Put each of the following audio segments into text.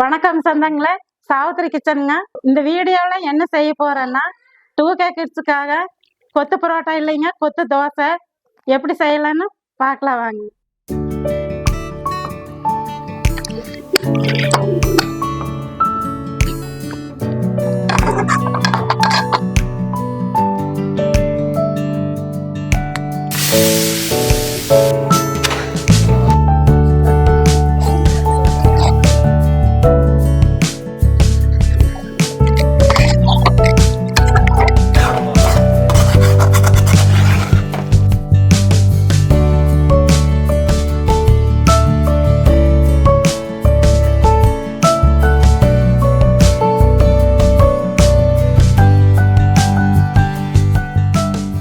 வணக்கம் சொந்தங்களே. சாவித்திரி கிச்சனுங்க. இந்த வீடியோவில் என்ன செய்ய போகிறேன்னா டூ கே கிட்ஸுக்காக கொத்து பரோட்டா இல்லைங்க கொத்து தோசை. எப்படி செய்யலான்னு பார்க்கலாம் வாங்க.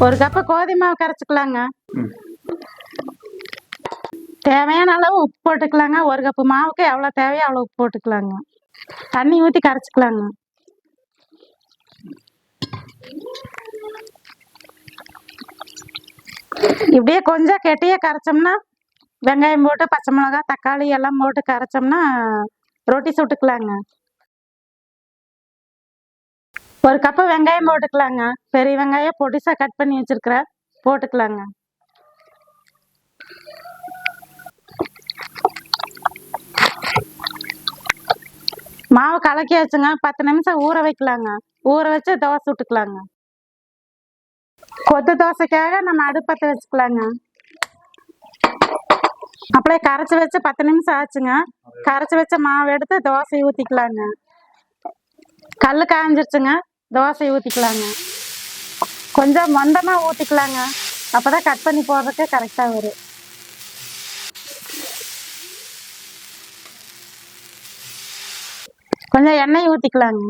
ஒரு கப்பு கோதுமை மாவு கரைச்சிக்கலாங்க. தேவையான அளவு உப்பு போட்டுக்கலாங்க. ஒரு கப்பு மாவுக்கு எவ்வளோ தேவையோ அவ்வளோ உப்பு போட்டுக்கலாங்க. தண்ணி ஊற்றி கரைச்சிக்கலாங்க. இப்படியே கொஞ்சம் கெட்டியாக கரைச்சோம்னா வெங்காயம் போட்டு பச்சை மிளகாய் தக்காளி எல்லாம் போட்டு கரைச்சோம்னா ரொட்டி சுட்டுக்கலாங்க. ஒரு கப்பு வெங்காயம் போட்டுக்கலாங்க. பெரிய வெங்காயம் பொடிசா கட் பண்ணி வச்சிருக்கிறேன் போட்டுக்கலாங்க. மாவு கலக்கியாச்சுங்க. பத்து நிமிஷம் ஊற வைக்கலாங்க. ஊற வச்சு தோசை விட்டுக்கலாங்க கொத்து தோசைக்காக நம்ம அடுப்பத்தை வச்சுக்கலாங்க. அப்படியே கரைச்சி வச்சு பத்து நிமிஷம் ஆச்சுங்க. கரைச்சி வச்ச மாவு எடுத்து தோசை ஊற்றிக்கலாங்க கல் காய்ஞ்சிருச்சுங்க தோசை ஊற்றிக்கலாங்க கொஞ்சம் மொந்தமாக ஊற்றிக்கலாங்க அப்போ தான் கட் பண்ணி போடுறதுக்கு கரெக்டாக வரும். கொஞ்சம் எண்ணெய் ஊற்றிக்கலாங்க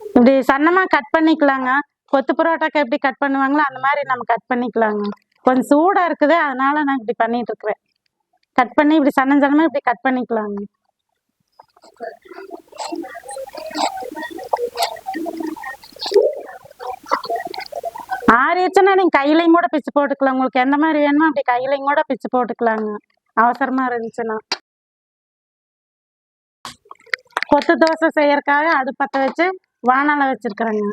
இப்படி சன்னமாக கட் பண்ணிக்கலாங்க. கொத்து பரோட்டாக்கு எப்படி கட் பண்ணுவாங்களோ அந்த மாதிரி நம்ம கட் பண்ணிக்கலாங்க. கொஞ்சம் சூடாக இருக்குது அதனால நான் இப்படி பண்ணிட்டு இருக்கிறேன். கட் பண்ணி இப்படி சன்ன சன்னமாக இப்படி கட் பண்ணிக்கலாங்க ஆறிடுச்சுன்னா நீங்கள் கையிலையும் கூட பிச்சு போட்டுக்கலாம். உங்களுக்கு எந்த மாதிரி வேணுமோ அப்படி கையிலையும் கூட பிச்சு போட்டுக்கலாங்க. அவசரமா இருந்துச்சுன்னா. கொத்து தோசை செய்யறதுக்காக அடுப்பத்தை வச்சு வானலை வச்சிருக்கிறேங்க.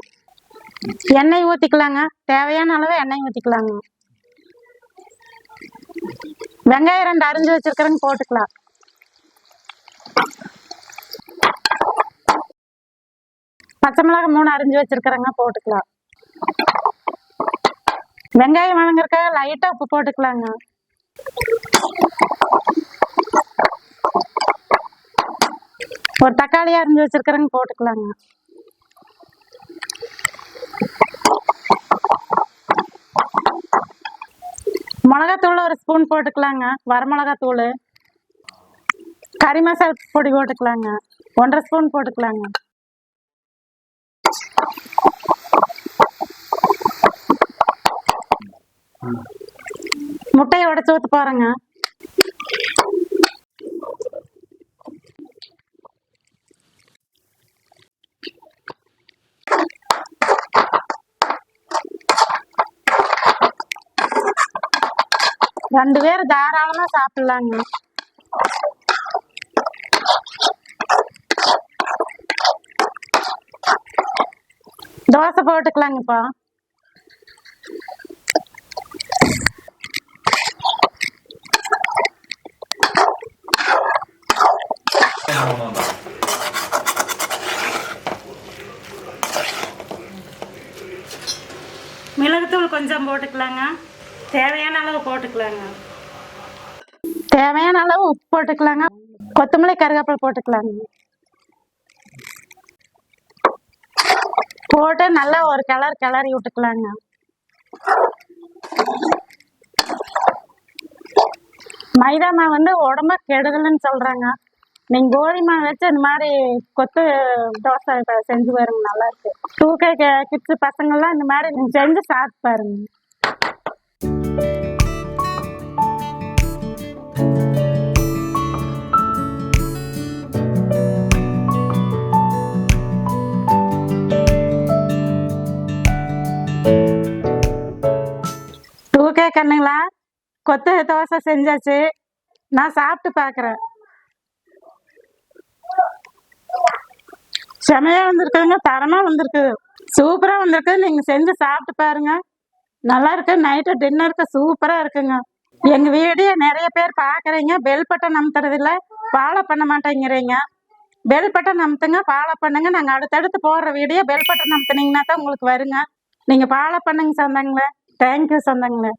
எண்ணெய் ஊற்றிக்கலாங்க தேவையான அளவு எண்ணெய் ஊற்றிக்கலாங்க வெங்காயம் ரெண்டு அரிஞ்சு வச்சிருக்கிறேங்க போட்டுக்கலாம். பச்சை மிளகாய் மூணு அரிஞ்சு வச்சிருக்கிறேங்க போட்டுக்கலாம். வெங்காயம் வதங்கறதுக்காக லைட்டா உப்பு போட்டுக்கலாங்க. ஒரு தக்காளி அரிஞ்சு வச்சிருக்கிறேங்க போட்டுக்கலாங்க. மிளகாத்தூள் ஒரு ஸ்பூன் போட்டுக்கலாங்க. வரமிளகாத்தூள். கறி மசாலா பொடி போட்டுக்கலாங்க. ஒன்றரை ஸ்பூன் போட்டுக்கலாங்க. முட்டையை உடச்சு ஊற்ற போகிறேங்க ரெண்டு பேர் தாராளமா சாப்பிடலாங்க. தோசை போட்டுக்கலாங்கப்பா. மிளகுத்தூள் கொஞ்சம் போட்டுக்கலாங்க. தேவையான அளவு போட்டுக்கலாங்க. தேவையான அளவு உப்பு போட்டுக்கலாங்க. கொத்தமல்லி கருவேப்பிலை போட்டுக்கலாங்க. போட்டு நல்லா ஒரு கலர் கிளறி விட்டுக்கலாங்க. மைதா மாவு வந்து உடம்ப கெடுதல்னு சொல்றாங்க. நீங்க கோதுமை மாவு வச்சு இந்த மாதிரி கொத்து தோசை செஞ்சு பாருங்க நல்லா இருக்கு. டூ கே கிட்ஸ் பசங்கள்லாம் இந்த மாதிரி செஞ்சு சாப்பிட்டு பாருங்க. ஓகே கண்ணுங்களா? கொத்து தோசை செஞ்சாச்சு. நான் சாப்பிட்டு பார்க்குறேன். செமையாக வந்திருக்குதுங்க. தரமாக வந்திருக்குது சூப்பராக வந்திருக்கு. நீங்கள் செஞ்சு சாப்பிட்டு பாருங்கள் நல்லா இருக்கு நைட்டு டின்னருக்கு சூப்பரா இருக்குங்க. எங்க வீடியோ நிறைய பேர் பாக்குறீங்க பெல் பட்டன் அமுத்துறது இல்ல ஃபாலோ பண்ண மாட்டேங்கிறீங்க. பெல் பட்டன் அமுத்துங்க ஃபாலோ பண்ணுங்க. நாங்க அடுத்தடுத்து போடுற வீடியோ பெல் பட்டன் அமுத்துனீங்கன்னா தான் உங்களுக்கு வருங்க. நீங்க ஃபாலோ பண்ணுங்க சொந்தங்களே. தேங்க்யூ சொந்தங்களே.